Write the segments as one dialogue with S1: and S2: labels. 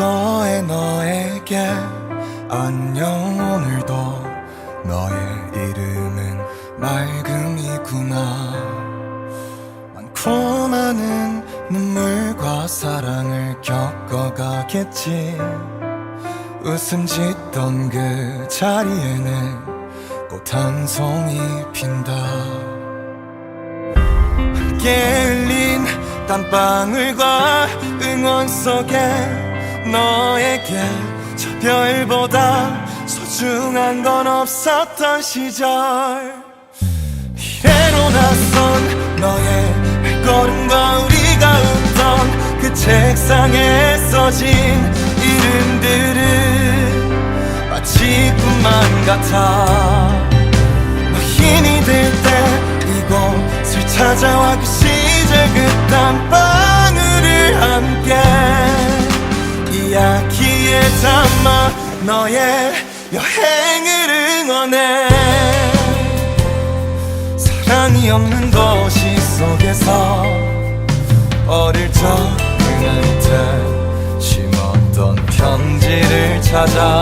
S1: 너의 너에게 안녕 오늘도 너의 이름은 맑음이구나. 많고 많은 눈물과 사랑을 겪어가겠지. 웃음 짓던 그 자리에는 꽃 한 송이 핀다. 함께 땀방울과 응원 속에 너에게 저 별보다 소중한 건 없었던 시절. 이래로 낯선 너의 발걸음과 우리가 웃던 그 책상에 써진 이름들은 마치 꿈만 같아. 너 힘이 들 때 이곳을 찾아와 그 시 땀방울을 함께 이야기에 담아 너의 여행을 응원해. 사랑이 없는 도시 속에서 어릴 적 그한테 심었던 편지를 찾아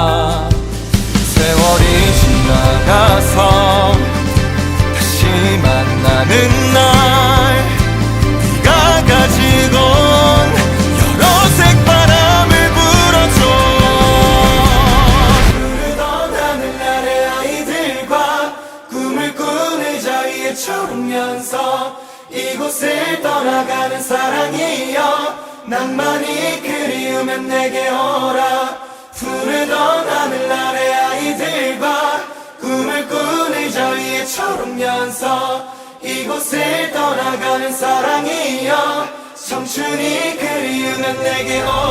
S1: 초록면서 이곳을 떠나가는 사랑이여 낭만이 그리우면 내게 오라. 푸르던 하늘 아래 아이들과 꿈을 꾸는 의자 위에 초록면서 이곳을 떠나가는 사랑이여 청춘이 그리우면 내게 오라